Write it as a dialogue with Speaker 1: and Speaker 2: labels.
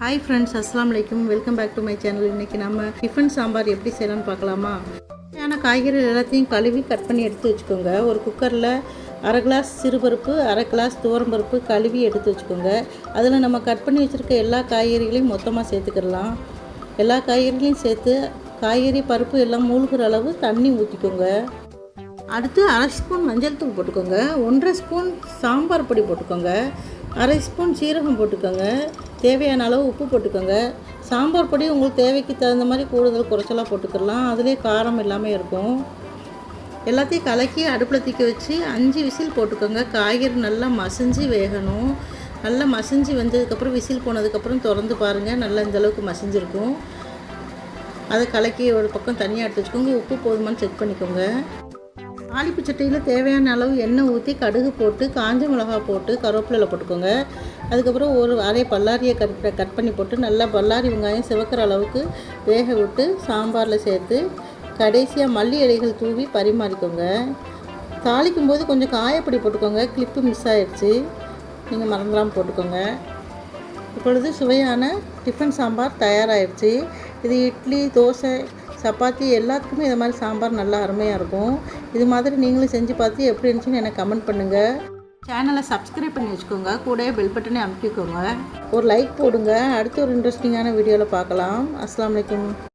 Speaker 1: Hi friends அஸ்லாம் அலைக்கும் welcome back to my channel இன்றைக்கி நம்ம டிஃபன் சாம்பார் எப்படி செய்யலாம்னு பார்க்கலாமா? தேவையான காய்கறி எல்லாத்தையும் கழுவி கட் பண்ணி எடுத்து வச்சுக்கோங்க. ஒரு குக்கரில் அரை கிளாஸ் சிறுபருப்பு அரை கிளாஸ் துவரம்பருப்பு கழுவி எடுத்து வச்சுக்கோங்க. அதில் நம்ம கட் பண்ணி வச்சுருக்க எல்லா காய்கறிகளையும் மொத்தமாக சேர்த்துக்கிடலாம். எல்லா காய்கறிகளையும் சேர்த்து காய்கறி பருப்பு எல்லாம் மூழ்கிற அளவு தண்ணி ஊற்றிக்கோங்க அடுத்து அரை ஸ்பூன் மஞ்சள் தூள் போட்டுக்கோங்க. ஒன்றரை ஸ்பூன் சாம்பார் பொடி போட்டுக்கோங்க. அரை ஸ்பூன் சீரகம் போட்டுக்கோங்க. தேவையான அளவு உப்பு போட்டுக்கோங்க. சாம்பார் பொடி உங்களுக்கு தேவைக்கு தகுந்த மாதிரி கூடுதல் குறைச்சலாக போட்டுக்கலாம். அதுலேயே காரம் இல்லாமல் இருக்கும். எல்லாத்தையும் கலக்கி அடுப்பில் தீக்க வச்சு அஞ்சு விசில் போட்டுக்கோங்க. காய்கறி நல்லா மசிஞ்சு வேகணும். நல்லா மசிஞ்சு வந்ததுக்கப்புறம் விசில் போனதுக்கப்புறம் திறந்து பாருங்கள் நல்லா இந்தளவுக்கு மசிஞ்சிருக்கும். அதை கலக்கி ஒரு பக்கம் தனியாக எடுத்து வச்சுக்கோங்க. உப்பு போதுமான்னு செக் பண்ணிக்கோங்க. தாளிப்பு சட்டியில் தேவையான அளவு எண்ணெய் ஊற்றி கடுகு போட்டு காஞ்ச மிளகா போட்டு கருவேப்பிலையில் போட்டுக்கோங்க. அதுக்கப்புறம் ஒரு அரை பல்லாரியை கட் கட் பண்ணி போட்டு நல்லா பல்லாரி வெங்காயம் சிவக்கிற அளவுக்கு வேக விட்டு சாம்பாரில் சேர்த்து கடைசியாக மல்லி இலைகள் தூவி பரிமாறிக்கோங்க. தாளிக்கும் போது கொஞ்சம் காயப்பொடி போட்டுக்கோங்க. கிளிப்பு மிஸ் ஆயிடுச்சு நீங்கள் மறந்துடாமல் போட்டுக்கோங்க. இப்பொழுது சுவையான டிஃபன் சாம்பார் தயாராகிடுச்சு இது இட்லி தோசை சப்பாத்தி எல்லாத்துக்குமே இது மாதிரி சாம்பார் நல்லா அருமையாக இருக்கும். இது மாதிரி நீங்களும் செஞ்சு பார்த்து எப்படி இருந்துச்சுன்னு எனக்கு கமெண்ட் பண்ணுங்கள் சேனலை சப்ஸ்கிரைப் பண்ணி வச்சுக்கோங்க. கூடவே பெல் பட்டனே அமுக்கிக்கோங்க. ஒரு லைக் போடுங்க. அடுத்து ஒரு இன்ட்ரெஸ்டிங்கான வீடியோவில் பார்க்கலாம். அஸ்ஸலாமு அலைக்கும்.